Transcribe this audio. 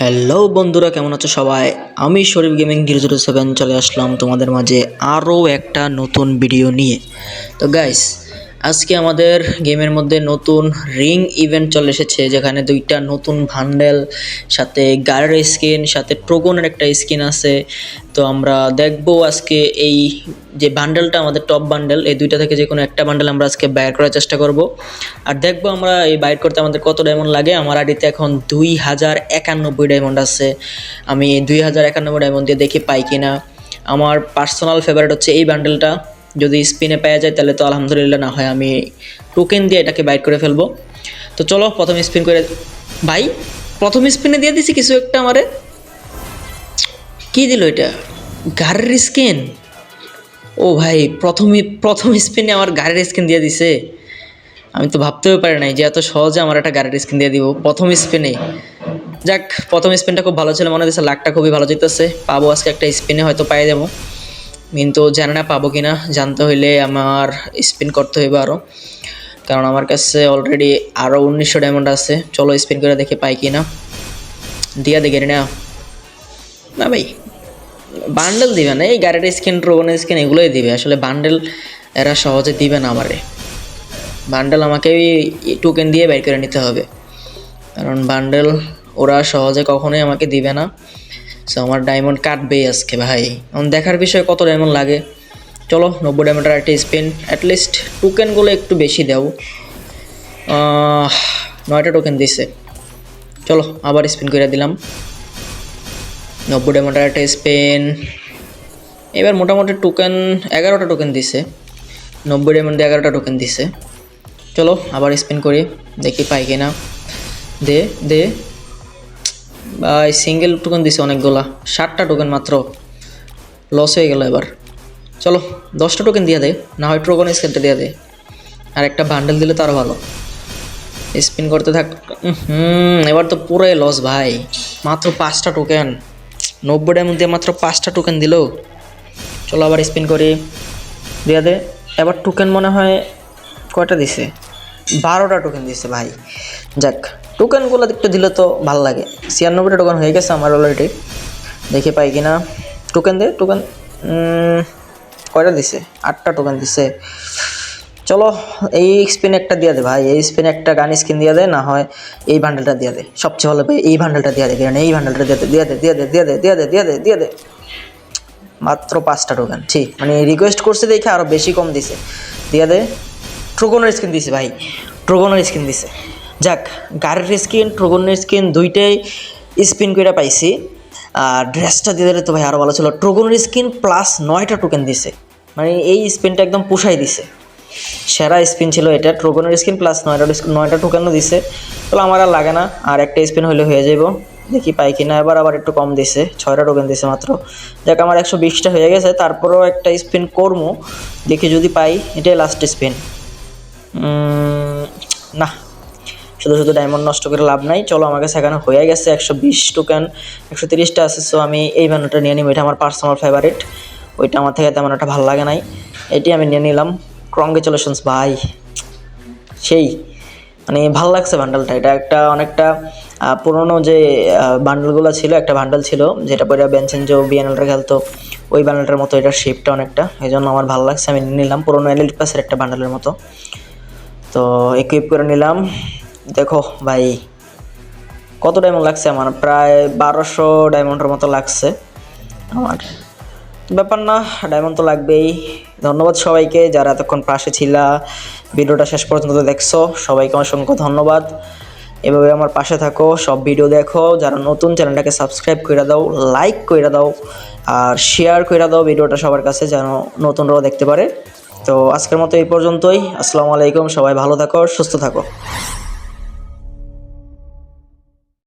Hello বন্ধুরা, কেমন আছো সবাই? আমি Sharif gaming zero zero seven চলে আসলাম তোমাদের মাঝে আরও একটা নতুন ভিডিও নিয়ে। তো গাইস আজকে আমাদের গেমের মধ্যে নতুন রিং ইভেন্ট চলে এসেছে, যেখানে দুইটা নতুন ভান্ডেল, সাথে গাড়ির স্কিন, সাথে ট্রোগনের একটা স্কিন আছে। তো আমরা দেখব আজকে এই যে বান্ডেলটা আমাদের টপ বান্ডেল এই দুইটা থেকে যে কোনো একটা বান্ডেল আমরা আজকে বাইর করার চেষ্টা করব। আর দেখব আমরা এই বাইর করতে আমাদের কত ডায়মন্ড লাগে। আমার আইডিতে এখন দুই হাজার একানব্বই ডায়মন্ড আছে। আমি দুই হাজার একানব্বই ডায়মন্ড দিয়ে দেখি পাই কিনা। আমার পার্সোনাল ফেভারিট হচ্ছে এই বান্ডেলটা যদি স্পিনে পাওয়া যায়, তাহলে তো আলহামদুলিল্লাহ না হয় আমি টোকেন দিয়ে এটাকে বাইট করে ফেলব। তো চলো, প্রথম স্পিন করে ভাই, প্রথম স্পিনে দিয়ে দিছি কিছু একটা আমারে। কি দিল এটা? গাড়ির স্কিন ও ভাই, প্রথমে প্রথম স্পিনে আমার গাড়ির স্কিন দিয়ে দিছে। আমি তো ভাবতেও পারি নাই যে এত সহজে আমার একটা গাড়ির স্কিন দিয়ে দিব। প্রথম স্পিনে যাক, প্রথম স্পিনটা খুব ভালো ছিল, মনে হচ্ছে লাকটা খুবই ভালো যেতেছে। পাবো আজকে একটা স্পিনে হয়তো পাই যাব কিন্তু জানি না পাবো কি না জানতে হইলে আমার স্পিন করতে হইবে আরও কারণ আমার কাছে অলরেডি আরও উনিশশো ডায়মন্ড আছে। চলো স্পিন করে দেখে পাই কি না দিয়া দেখে না না ভাই বান্ডেল দিবে না, এই গাড়ির স্কিন ট্রোগনের স্কিন এগুলোই দিবে। আসলে বান্ডেল এরা সহজে দিবে না আমারে। বান্ডেল আমাকে টোকেন দিয়ে বের করে নিতে হবে। কারণ বান্ডেল ওরা সহজে কখনোই আমাকে দিবে না। সো আমার ডায়মন্ড কাটবেই আজকে ভাই। এখন দেখার বিষয়ে কত ডায়মন্ড লাগে? চলো, নব্বই ডায়মন্ডের একটা স্পিন অ্যাটলিস্ট টোকেনগুলো একটু বেশি দাও। নয়টা টোকেন দিছে। চলো, আবার স্পিন করে দিলাম। নব্বই ডায়মন্ডের একটা স্পিন এবার মোটামুটি টোকেন এগারোটা টোকেন দিছে। নব্বই ডায়মন্ডে এগারোটা টোকেন দিছে। চলো, আবার স্পিন করি, দেখি পাই কিনা। দে দে। ভাই সিঙ্গেল টোকেন দিছে অনেকগুলা। ষাটটা টোকেন মাত্র লস হয়ে গেল এবার। চলো, দশটা টোকেন দিয়ে দে, না হয় টোকন স্কেলটা দিয়ে দে। আর একটা বান্ডেল দিলে তো আরও ভালো। স্পিন করতে থাক হুম, এবার তো পুরোই লস ভাই। মাত্র পাঁচটা টোকেন নব্বই ডায়মন্ড দিয়ে মাত্র পাঁচটা টোকেন দিল। চলো আবার স্পিন করি। দিয়ে দে। এবার টোকেন মনে হয় কয়টা দিছে? বারোটা টোকেন দিছে ভাই। যাক টোকেনগুলো একটু দিলে তো ভালো লাগে। ছিয়ানব্বইটা টোকেন হয়ে গেছে আমার অলরেডি দেখে পাই কিনা। টোকেন দে টোকেন কয়টা দিছে? আটটা টোকেন দিছে। চলো, এই স্পিন একটা দিয়ে দে ভাই। এই স্পিন একটা গান স্কিন দিয়ে দে, না হয় এই ভান্ডেলটা দিয়ে দে। সবচেয়ে ভালো এই বান্ডেলটা দিয়ে দে, কারণ এই বান্ডেলটা দিয়ে দে দিয়ে দে দিয়ে দে দিয়ে দে দিয়ে দে দিয়ে দে দিয়ে দে। মাত্র পাঁচটা টোকেন ঠিক। মানে রিকোয়েস্ট করছে দেখে আরও বেশি কম দিছে। দিয়ে দে। ট্রোগনের স্কিন দিছে ভাই। ট্রোগনের স্কিন দিছে। যাক, গাড়ির স্কিন ট্রোগনের স্কিন দুইটাই স্পিন করে পাইছি। আর ড্রেসটা দিয়ে দিলে তো ভাই আরও ভালো ছিল। ট্রোগনের স্কিন প্লাস নয়টা টোকেন দিছে। মানে এই স্পিনটা একদম পোষাই দিছে। সেরা স্পিন ছিল এটা। ট্রোগনের স্কিন প্লাস নয়টা নয়টা টোকেনও দিছে। তাহলে আমার আর লাগে না। আর একটা স্পিন হইলে হয়ে যাব দেখি পাই কি না এবার আবার একটু কম দিছে। ছয়টা টোকেন দিছে মাত্র। দেখ আমার একশো বিশটা হয়ে গেছে। তারপরেও একটা স্পিন করব দেখি যদি পাই, এটাই লাস্ট স্পিন না। শুধু শুধু ডায়মন্ড নষ্ট করে লাভ নাই। চলো, আমার কাছে এখানে হয়ে গেছে একশো বিশ টোকেন একশো তিরিশটা আছে সো আমি এই ভ্যানুটা নিয়ে নিব। এটা আমার পার্সোনাল ফেভারিট ওইটা আমার থেকে তেমন একটা ভালো লাগে নাই। এটি আমি নিয়ে নিলাম। কংগ্রেচুলেশনস ভাই। সেই মানে ভালো লাগছে বান্ডেলটা এটা একটা অনেকটা পুরনো যে বান্ডেলগুলো ছিল, একটা বান্ডেল ছিল, যেটা পরে বেনসেনজো বিএনএলটা খেলতো। ওই বান্ডেলটার মতো এটার শেপটা অনেকটা। এই জন্য আমার ভালো লাগছে। আমি নিয়ে নিলাম। পুরনো এল পাসের একটা বান্ডেলের মতো। তো ইকুইপ করে নিলাম। দেখো ভাই, কত ডায়মন্ড লাগছে আমার? প্রায় বারোশো ডায়মন্ডের মতো লাগছে আমার। ব্যাপার না ডায়মন্ড তো লাগবেই। ধন্যবাদ সবাইকে যারা এতক্ষণ পাশে ছিলা। ভিডিওটা শেষ পর্যন্ত দেখছ, সবাইকে অসংখ্য ধন্যবাদ। এভাবে আমার পাশে থাকো, সব ভিডিও দেখো। যারা নতুন চ্যানেলটাকে সাবস্ক্রাইব করে দাও লাইক করে দাও, আর শেয়ার করে দাও ভিডিওটা সবার কাছে যেন নতুনরাও দেখতে পারে। তো আজকের মতো এই পর্যন্তই। আসসালামু আলাইকুম সবাই ভালো থাকো সুস্থ থাকো।